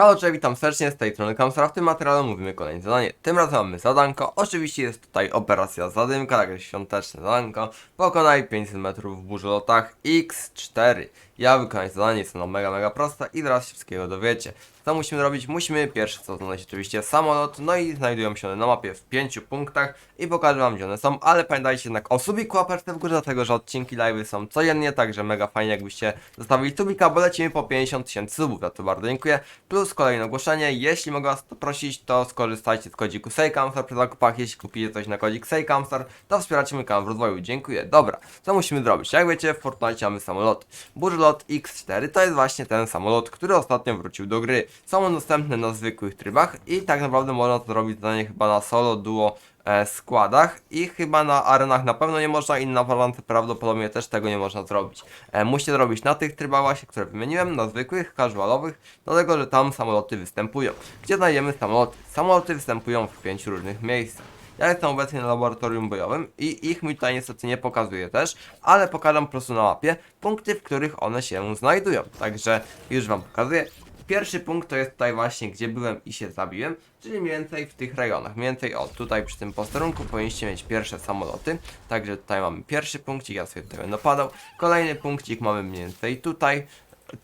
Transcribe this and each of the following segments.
Halo, cześć, witam serdecznie z tej strony Kamsara. W tym materiale mówimy kolejne zadanie. Tym razem mamy zadanko. Oczywiście jest tutaj operacja zadymka, także świąteczne zadanko. Pokonaj 500 metrów w burzolotach X4. Ja wykonać zadanie, jest ono mega, mega proste i zaraz się wszystkiego dowiecie. Co musimy robić? Musimy pierwsze co znaleźć oczywiście samolot, no i znajdują się one na mapie w 5 punktach i pokażę wam gdzie one są, ale pamiętajcie jednak o subiku łapeczce w górze, dlatego że odcinki live są codziennie, także mega fajnie jakbyście zostawili subika, bo lecimy po 50 tysięcy subów, za to bardzo dziękuję. Plus kolejne ogłoszenie, jeśli mogę was prosić, to skorzystajcie z kodziku SEJKAMSTAR przy zakupach, jeśli kupicie coś na kodzik SEJKAMSTAR, to wspieracie mój kanał w rozwoju, dziękuję. Dobra, co musimy zrobić? Jak wiecie, w Fortnite mamy samoloty. Burzlot X4 to jest właśnie ten samolot, który ostatnio wrócił do gry. Są one dostępne na zwykłych trybach i tak naprawdę można to zrobić zadanie chyba na solo, duo, składach i chyba na arenach na pewno nie można i na Valorant prawdopodobnie też tego nie można zrobić. E, musicie to robić na tych trybach właśnie, które wymieniłem, na zwykłych, casualowych, dlatego że tam samoloty występują. Gdzie znajdziemy samoloty? Samoloty występują w pięciu różnych miejscach. Ja jestem obecnie na laboratorium bojowym i ich mi tutaj niestety nie pokazuje też, ale pokażę po prostu na mapie punkty, w których one się znajdują. Także już Wam pokazuję. Pierwszy punkt to jest tutaj właśnie, gdzie byłem i się zabiłem, czyli mniej więcej w tych rejonach. Mniej więcej o, tutaj przy tym posterunku powinniście mieć pierwsze samoloty. Także tutaj mamy pierwszy punkcik, ja sobie tutaj będę padał. Kolejny punkcik mamy mniej więcej tutaj.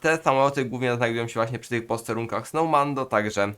Te samoloty głównie znajdują się właśnie przy tych posterunkach Snowmando, także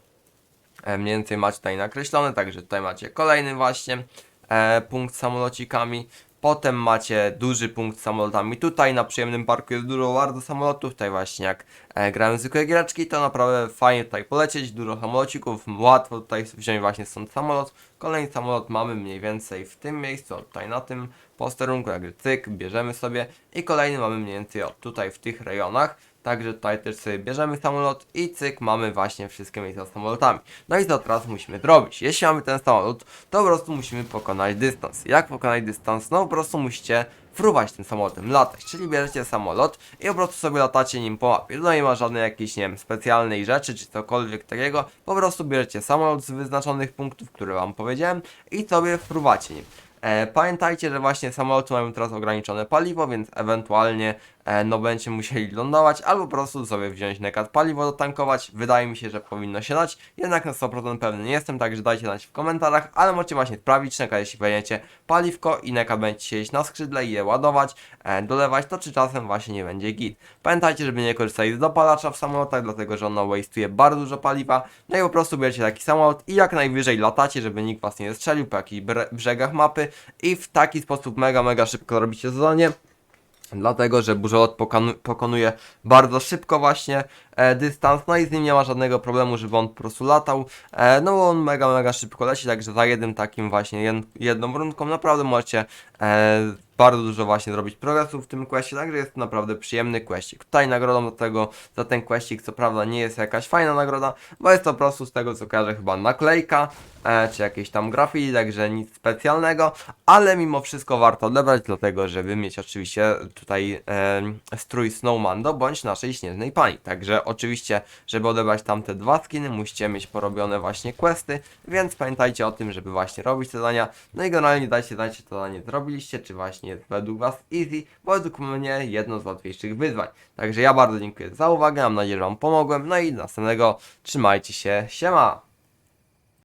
e, mniej więcej macie tutaj nakreślone, także tutaj macie kolejny właśnie e, punkt z samolocikami. Potem macie duży punkt samolotami. Tutaj na przyjemnym parku jest dużo bardzo samolotów. Tutaj właśnie jak e, grałem zwykłe giereczki, to naprawdę fajnie tutaj polecieć. Dużo samolocików, łatwo tutaj wziąć właśnie stąd samolot. Kolejny samolot mamy mniej więcej w tym miejscu, tutaj na tym posterunku, jakby cyk, bierzemy sobie. I kolejny mamy mniej więcej o, tutaj w tych rejonach. Także tutaj też sobie bierzemy samolot i cyk, mamy właśnie wszystkie miejsca z samolotami. No i co teraz musimy zrobić? Jeśli mamy ten samolot, to po prostu musimy pokonać dystans. Jak pokonać dystans? No po prostu musicie fruwać tym samolotem, latać. Czyli bierzecie samolot i po prostu sobie latacie nim po mapie. No nie ma żadnej jakiejś, nie wiem, specjalnej rzeczy czy cokolwiek takiego. Po prostu bierzecie samolot z wyznaczonych punktów, które wam powiedziałem i sobie fruwacie nim. E, pamiętajcie, że właśnie samoloty mają teraz ograniczone paliwo, więc ewentualnie e, no będziecie musieli lądować albo po prostu sobie wziąć nekat paliwo dotankować. Wydaje mi się, że powinno się dać, jednak na 100% pewny nie jestem, także dajcie znać w komentarzach, ale możecie właśnie sprawdzić nekat, jeśli weźmiecie paliwko i nekat będziecie siedzieć na skrzydle i je ładować, e, dolewać, to czy czasem właśnie nie będzie git. Pamiętajcie, żeby nie korzystać z dopalacza w samolotach, dlatego że ono waste'uje bardzo dużo paliwa, no i po prostu bierzecie taki samolot i jak najwyżej latacie, żeby nikt was nie strzelił po jakichś brzegach mapy i w taki sposób mega, mega szybko robicie zadanie. Dlatego, że burzolot pokonu- pokonuje bardzo szybko właśnie dystans, no i z nim nie ma żadnego problemu, żeby on po prostu latał. E, no bo on mega, mega szybko leci, także za jednym takim właśnie jed- jedną rundką naprawdę możecie e, bardzo dużo właśnie zrobić progresu w tym questie, także jest to naprawdę przyjemny questik. Tutaj nagrodą do tego, za ten questik co prawda nie jest jakaś fajna nagroda, bo jest to po prostu z tego co kojarzę chyba naklejka, e, czy jakieś tam graffiti, także nic specjalnego, ale mimo wszystko warto odebrać, dlatego żeby mieć oczywiście tutaj e, strój Snowmando bądź naszej śnieżnej pani. Także oczywiście, żeby odebrać tamte dwa skiny, musicie mieć porobione właśnie questy, więc pamiętajcie o tym, żeby właśnie robić te zadania. No i generalnie dajcie znać, czy to zadanie zrobiliście, czy właśnie jest według Was easy, bo według mnie jedno z łatwiejszych wyzwań. Także ja bardzo dziękuję za uwagę, mam nadzieję, że Wam pomogłem. No i następnego trzymajcie się, siema!